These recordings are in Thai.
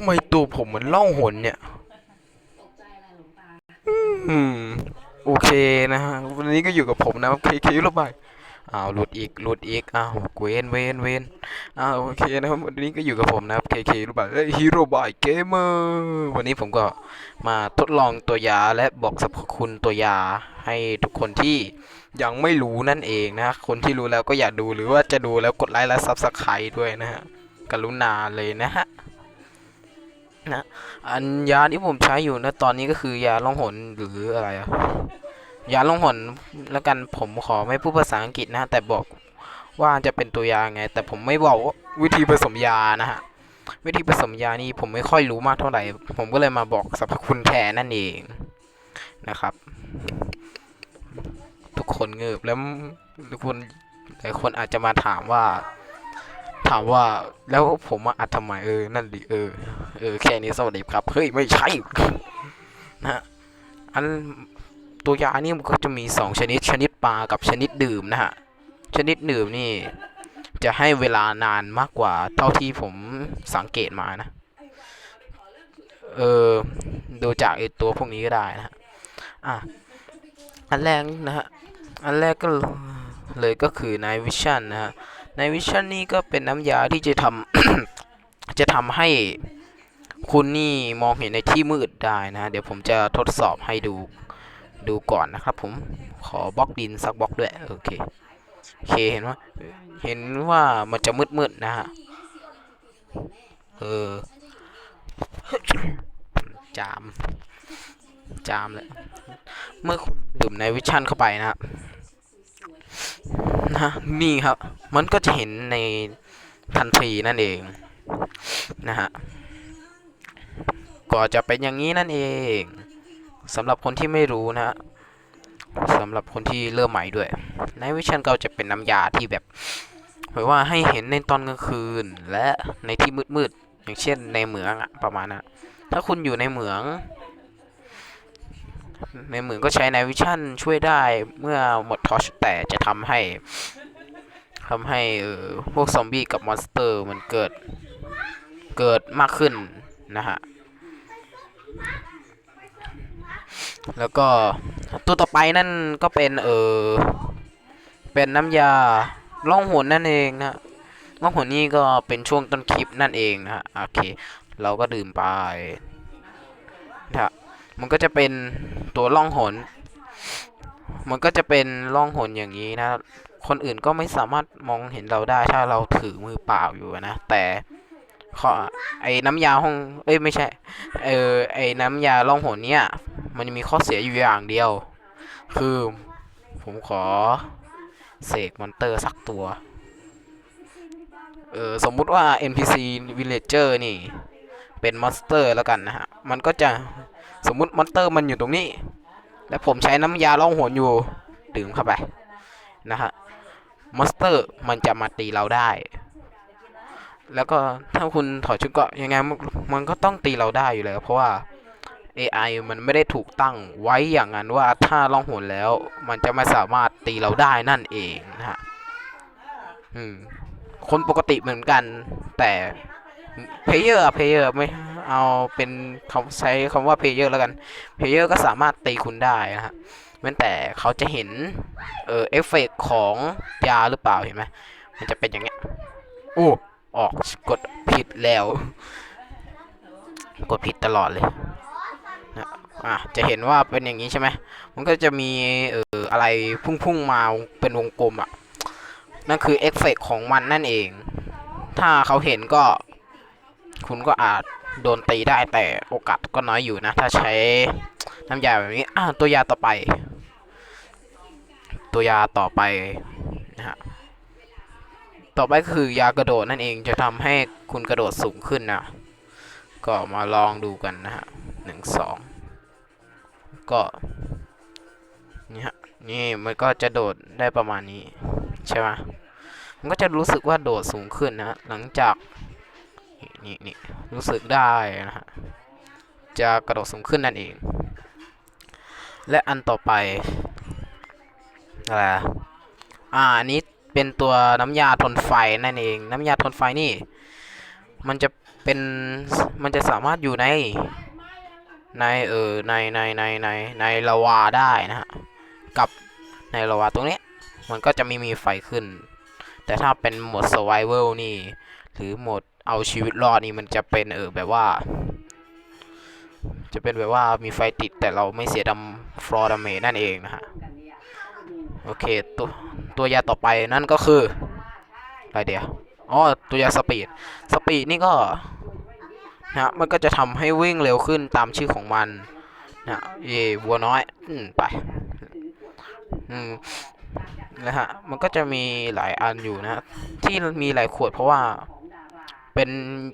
ทำไมตัวผมเหมือนล่องหนเนี่ย อืม โอเคนะฮะ วันนี้ก็อยู่กับผมนะครับเคเคระบายอ้าวหลุดอีกหลุดอีกอ้าวเวนเวนเวนอ้าวโอเคนะครับวันนี้ก็อยู่กับผมนะครับเคเคระบายฮีโร่บายเกมเมอร์วันนี้ผมก็มาทดลองตัวยาและบอกสรรพคุณตัวยาให้ทุกคนที่ยังไม่รู้นั่นเองนะคนที่รู้แล้วก็อย่าดูหรือว่าจะดูแล้วกดไลค์และซับสไครต์ด้วยนะฮะกรุณาเลยนะฮะ นะอันยาที่ผมใช้อยู่นะตอนนี้ก็คือยาล่องหนหรืออะไรอะยาล่องหนแล้วกันผมขอไม่พูดภาษาอังกฤษนะ แต่บอกว่าจะเป็นตัวยาไง แต่ผมไม่บอกว่าวิธีผสมยานะฮะวิธีผสมยานี่ผมไม่ค่อยรู้มากเท่าไหร่ ผมก็เลยมาบอกสรรพคุณแทนนั่นเองนะครับ ทุกคนเงือบแล้วทุกคนหลายคนอาจจะมาถามว่า ถามว่าแล้วผมมาอัดทำไมเออ นั่นดิเออ เออ แค่นี้สวัสดีครับ เฮ้ย ไม่ใช่ นะฮะอันตัวยานี่มันก็จะมีสองชนิด ชนิดปลากับชนิดดื่มนะฮะ ชนิดดื่มนี่ จะให้เวลานานมากกว่า เท่าที่ผมสังเกตมานะ เออ ดูจากไอตัวพวกนี้ก็ได้นะฮะ อะ อันแรกนะฮะ อันแรกก็เลยก็คือ Night Vision นะฮะ ในวิชั่นนี่ก็เป็นน้ำยาที่จะทำ จะทำให้คุณนี่มองเห็นในที่มืดได้นะ เดี๋ยวผมจะทดสอบให้ดูดูก่อนนะครับผมขอบล็อกดินสักบล็อกด้วยโอเคโอเคเห็นว่าเห็นว่ามันจะมืดๆนะฮะเออจาม จามเลย เมื่อคุณดื่มในวิชั่นเข้าไปนะครับ นะนี่ครับ มันก็จะเห็นในทันทีนั่นเองนะฮะก็จะเป็นอย่างนี้นั่นเองสำหรับคนที่ไม่รู้นะฮะสำหรับคนที่เริ่มใหม่ด้วย ในวิชันก็จะเป็นน้ำยาที่แบบหมายว่าให้เห็นในตอนกลางคืนและในที่มืดๆอย่างเช่นในเหมืองอะประมาณนั้นถ้าคุณอยู่ในเหมือง ในเหมืองก็ใช้ในวิชั่นช่วยได้เมื่อหมดทอชแต่จะทำให้ทำให้เออพวกซอมบี้กับมอนสเตอร์มันเกิดเกิดมากขึ้นนะฮะ แล้วก็ตัวต่อไปนั่นก็เป็นเออเป็นน้ำยาล่องหนนั่นเองนะล่องหนนี่ก็เป็นช่วงต้นคลิปนั่นเองนะฮะโอเค เราก็ดื่มไปนะฮะ มันก็จะเป็นตัวล่องหน มันก็จะเป็นล่องหนอย่างนี้นะ คนอื่นก็ไม่สามารถมองเห็นเราได้ถ้าเราถือมือเปล่าอยู่นะ แต่ขอไอ้น้ำยาห้อง เอ้ยไม่ใช่ เออไอ้น้ำยาล่องหนเนี่ย มันมีข้อเสียอยู่อย่างเดียว คือผมขอเสกมอนเตอร์สักตัว เออสมมุติว่า NPC Villager นี่ เป็นมอนสเตอร์แล้วกันนะฮะ มันก็จะ สมมุติมอนสเตอร์มันอยู่ตรงนี้ และผมใช้น้ำยาล่องหนอยู่ดื่มเข้าไปนะฮะมอนสเตอร์มันจะมาตีเราได้ แล้วก็ถ้าคุณถอดชุดเกราะยังไงมันมันก็ต้องตีเราได้อยู่แล้ว เพราะว่า AI มันไม่ได้ถูกตั้งไว้อย่างนั้นว่าถ้าล่องหนแล้ว มันจะไม่สามารถตีเราได้นั่นเองนะฮะ อืม คนปกติเหมือนกันแต่ เพเยอร์เพเยอร์ไม่เอาเป็นเขาใช้คำว่าเพเยอร์แล้วกันเพเยอร์ก็สามารถตีคุณได้นะฮะแม้แต่เขาจะเห็นเออเอฟเฟกของยาหรือเปล่าเห็นไหมมันจะเป็นอย่างเงี้ยโอ้ออกกดผิดแล้ว กดผิดตลอดเลยนะอะจะเห็นว่าเป็นอย่างนี้ใช่ไหมมันก็จะมีเอออะไรพุ่งๆมาเป็นวงกลมอะนั่นคือเอฟเฟกของมันนั่นเอง ถ้าเขาเห็นก็ คุณก็อาจโดนตีได้แต่โอกาสก็น้อยอยู่นะ ถ้าใช้น้ำยาแบบนี้อ่าตัวยาต่อไป ตัวยาต่อไปนะฮะต่อไปก็คือยากระโดดนั่นเองจะทำให้คุณกระโดดสูงขึ้นนะก็มาลองดูกันนะฮะหนึ่งสองก็นี่ฮะนี่มันก็จะโดดได้ประมาณนี้ ใช่ไหมมันก็จะรู้สึกว่าโดดสูงขึ้นนะหลังจาก นี่นี่รู้สึกได้นะฮะจะกระโดดสูงขึ้นนั่นเอง และอันต่อไปอะไรอ่าอันนี้เป็นตัวน้ำยาทนไฟนั่นเอง น้ำยาทนไฟนี่ มันจะเป็นมันจะสามารถอยู่ในในเออในในในในในลาวาได้นะฮะกับในลาวาตรงนี้มันก็จะไม่มีไฟขึ้น แต่ถ้าเป็นโหมด survival นี่ หรือโหมด เอาชีวิตรอดนี่มันจะเป็นเออแบบว่า จะเป็นแบบว่ามีไฟติดแต่เราไม่เสียดำฟลอร์ดาเมจนั่นเองนะฮะโอเคตัวตัวยาต่อไปนั่นก็คืออะไรเดียวอ๋อตัวยาสปีดสปีดนี่ก็นะฮะมันก็จะทำให้วิ่งเร็วขึ้นตามชื่อของมันนะเย่วัวน้อยอืมไปอืมนะฮะมันก็จะมีหลายอันอยู่นะที่มีหลายขวดเพราะว่า เป็น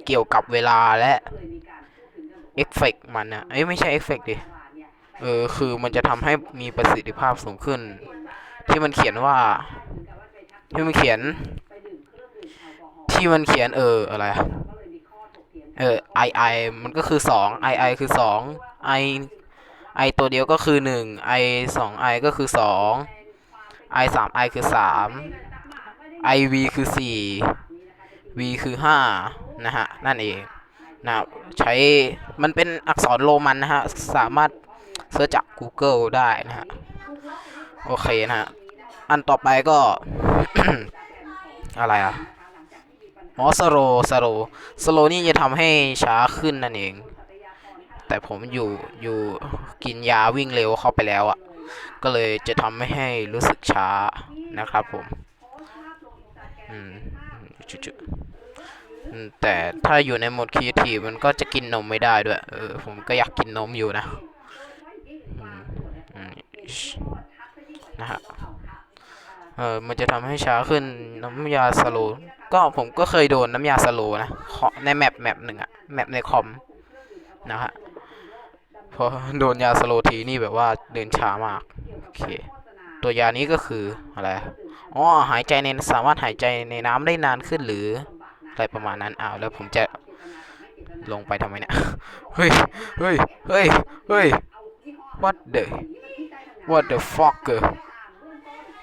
เกี่ยวกับเวลาและเอฟเฟกต์มันนะเอ้ยไม่ใช่เอฟเฟกต์ดิเออคือมันจะทำให้มีประสิทธิภาพสูงขึ้น ที่มันเขียนว่า ที่มันเขียน ที่มันเขียนเอออะไรอะเออ i i มันก็คือสอง i i คือสอง i i ตัวเดียวก็คือหนึ่ง i สอง i ก็คือสอง i สาม i คือสาม i v คือสี่ v คือห้านะฮะ นั่นเองนะใช้มันเป็นอักษรโรมันนะฮะ สามารถเสิร์ชจาก Google ได้นะฮะ โอเคนะฮะ อันต่อไปก็ อะไรอะอ๋อสโลสโลสโลนี่จะทำให้ช้าขึ้นนั่นเอง แต่ผมอยู่อยู่กินยาวิ่งเร็วเข้าไปแล้วอะ่ะ ก็เลยจะทำไม่ให้รู้สึกช้านะครับผมอืมจุดๆอืม แต่ถ้าอยู่ในโหมดครีเอทีฟมันก็จะกินนมไม่ได้ด้วย เออ ผมก็อยากกินนมอยู่นะนะฮะเออมันจะทำให้ช้าขึ้นน้ำยาสโลก็ผมก็เคยโดนน้ำยาสโลนะในแมปแมปหนึ่งอะแมปในคอมนะฮะพอโดนยาสโลทีนี่แบบว่าเดินช้ามาก โอเค ตัวยานี้ก็คืออะไร อ๋อ หายใจในสามารถหายใจในน้ำได้นานขึ้นหรือ อะไรประมาณนั้นอ้าวแล้วผมจะลงไปทำไมเนี่ย เฮ้ย เฮ้ย เฮ้ย เฮ้ย what the what the fuck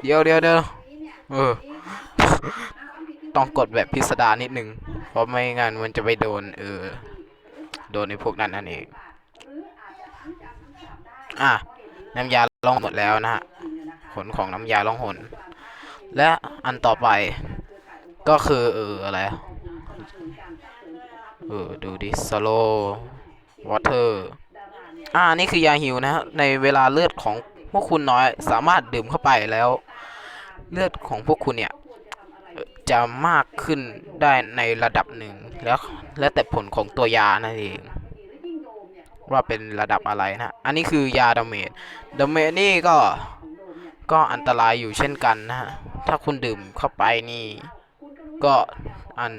เดี๋ยวเดี๋ยวเดี๋ยวเออ ต้องกดแบบพิสดารนิดนึง เพราะไม่งั้นมันจะไปโดน เออ โดนในพวกนั้นนั่นเอง อะ น้ำยาล่องหมดแล้วนะฮะผลของน้ำยาล่องหน และอันต่อไป ก็คือ เออ อะไร อะเออดูดิ slow water อ่านี่คือยาหิวนะฮะในเวลาเลือดของพวกคุณน้อยสามารถดื่มเข้าไปแล้ว เลือดของพวกคุณเนี่ยจะมากขึ้นได้ในระดับหนึ่งแล้วแล้วแต่ผลของตัวยานั่นเองว่าเป็นระดับอะไรนะอันนี้คือยาดาเมจดาเมจนี่ก็ก็อันตรายอยู่เช่นกันนะฮะถ้าคุณดื่มเข้าไปนี่ ก็อัน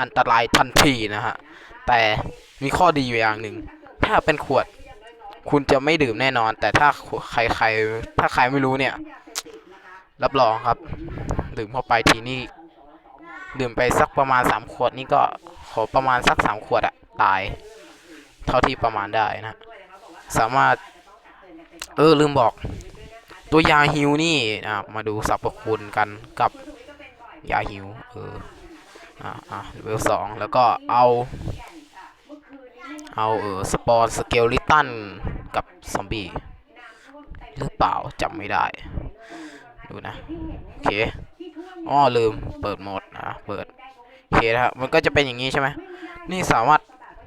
อันตรายทันทีนะฮะ แต่มีข้อดีอยู่อย่างหนึ่ง ถ้าเป็นขวด คุณจะไม่ดื่มแน่นอน แต่ถ้าใครใครถ้าใครไม่รู้เนี่ย รับรองครับ ดื่มเข้าไปทีนี่ดื่มไปสักประมาณสามขวดนี่ก็ขอประมาณสักสามขวดอะตาย เท่าที่ประมาณได้นะ สามารถ เออลืมบอก ตัวยาฮิวนี่อะมาดูสรรพคุณกันกับยาฮิว เออ อะอะเวลสองแล้วก็เอาเอาเออสปอนสเกลลิตันกับซอมบี้หรือเปล่าจำไม่ได้ ดูนะ โอเคอ้อลืมเปิดโหมดนะเปิด โอเคนะครับมันก็จะเป็นอย่างนี้ใช่ไหมนี่สามารถ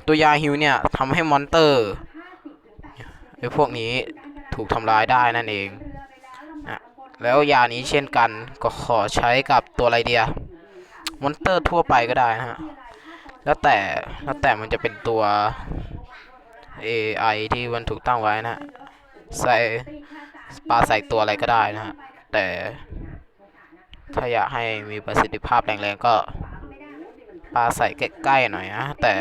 ตัวยาฮิวเนี่ยทำให้มอนเตอร์ไอ้พวกนี้ถูกทำลายได้นั่นเองนะแล้วยานี้เช่นกันก็ขอใช้กับตัวไรเดีย มอนเตอร์ทั่วไปก็ได้นะฮะ แล้วแต่แล้วแต่มันจะเป็นตัว AI ที่มันถูกตั้งไว้นะฮะใส่ปลาใส่ตัวอะไรก็ได้นะฮะ แต่ถ้าอยากให้มีประสิทธิภาพแรงๆก็ปลาใส่ใกล้ๆหน่อยนะ แต่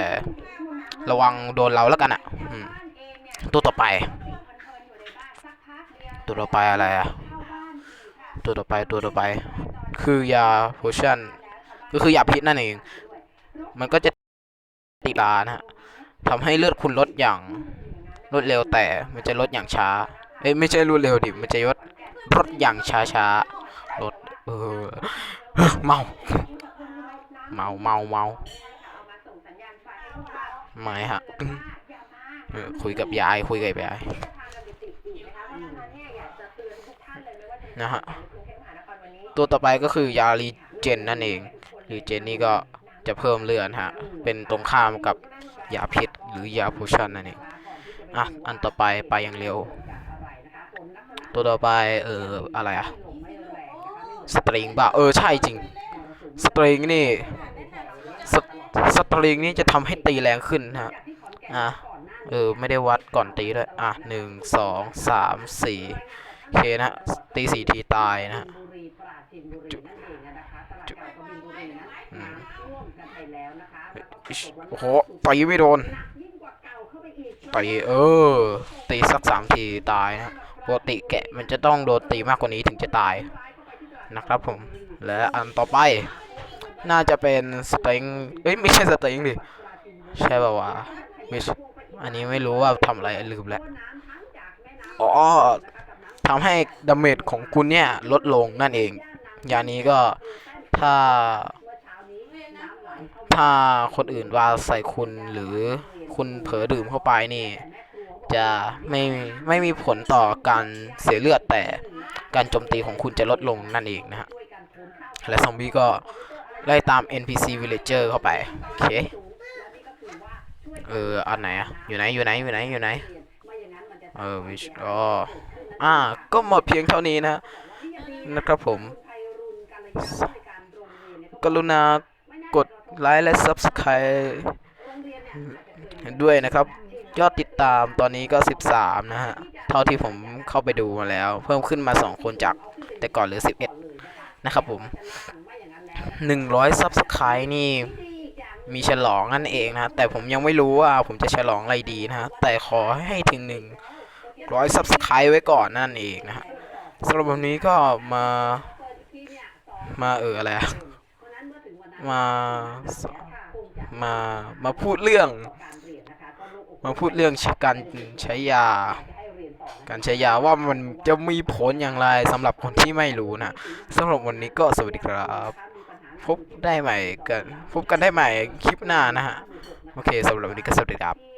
ระวังโดนเราแล้วกันอะตัวต่อไป ตัวต่อไปอะไรอะ ตัวต่อไปตัวต่อไป คือยาโพชั่น ก็คือยาพิษนั่นเอง มันก็จะติลานะฮะทำให้เลือดคุณลดอย่างรวดเร็วแต่มันจะลดอย่างช้า เอ้ยไม่ใช่รวดเร็วดิ มันจะลดลดอย่างช้าช้าลดเออเมา เมาเมาเมาไม่ฮะเออคุยกับยายคุยกับยายนะฮะ ตัวต่อไปก็คือยารีเจนนั่นเอง รีเจนนี่ก็จะเพิ่มเลือดฮะ เป็นตรงข้ามกับยาพิษหรือยาโพชั่นนั่นเอง อะ อันต่อไปไปอย่างเร็ว ตัวต่อไปเอออะไรอะสตริงป่ะเออใช่จริง สตริงนี่สสตริงนี่จะทำให้ตีแรงขึ้นฮะ อะ เออ ไม่ได้วัดก่อนตีด้วย อะหนึ่งสองสามสี่โอเคนะฮะตีสี่ทีตายนะฮะจุจุอืมอิ๊ช โอ้โหตีไม่โดนตีเออตีสักสามทีตายนะปกติแกะมันจะต้องโดนตีมากกว่านี้ถึงจะตายนะครับผม และอันต่อไป น่าจะเป็นสเต็งเอ้ยไม่ใช่สเต็งดิใช่ป่าวะไม่ใช่อันนี้ไม่รู้ว่าทำอะไรลืมแล้วอ๋อทำให้ดาเมจของคุณเนี่ยลดลงนั่นเอง ยานี้ก็ถ้า ถ้าคนอื่นวาใส่คุณหรือคุณเผลอดื่มเข้าไปนี่ จะไม่ไม่มีผลต่อการเสียเลือดแต่การโจมตีของคุณจะลดลงนั่นเองนะฮะ และซอมบี้ก็ไล่ตาม NPC villager เข้าไป โอเค เออ อันไหนอะอยู่ไหน อยู่ไหน อยู่ไหน อยู่ไหน เออวิชอ๋ออ่า ก็หมดเพียงเท่านี้นะ นะครับผม กรุณา ไลค์และ Subscribe ด้วยนะครับ ยอดติดตามตอนนี้ก็ 13 นะฮะ เท่าที่ผมเข้าไปดูมาแล้ว เพิ่มขึ้นมา 2 คนจากแต่ก่อนเหลือ 11 นะครับผม 100 Subscribe นี่มีฉลองนั่นเองนะแต่ผมยังไม่รู้ว่าผมจะฉลองอะไรดีนะฮะ แต่ขอให้ถึง 100 Subscribe ไว้ก่อนนั่นเองนะฮะสำหรับวันนี้ก็มามาเอออะไร มา มา มาพูดเรื่อง มาพูดเรื่องการใช้ยา การใช้ยาว่ามันจะมีผลอย่างไรสำหรับคนที่ไม่รู้นะสำหรับวันนี้ก็สวัสดีครับ พบได้ใหม่กัน พบกันได้ใหม่คลิปหน้านะฮะ โอเคสำหรับวันนี้ก็สวัสดีครับ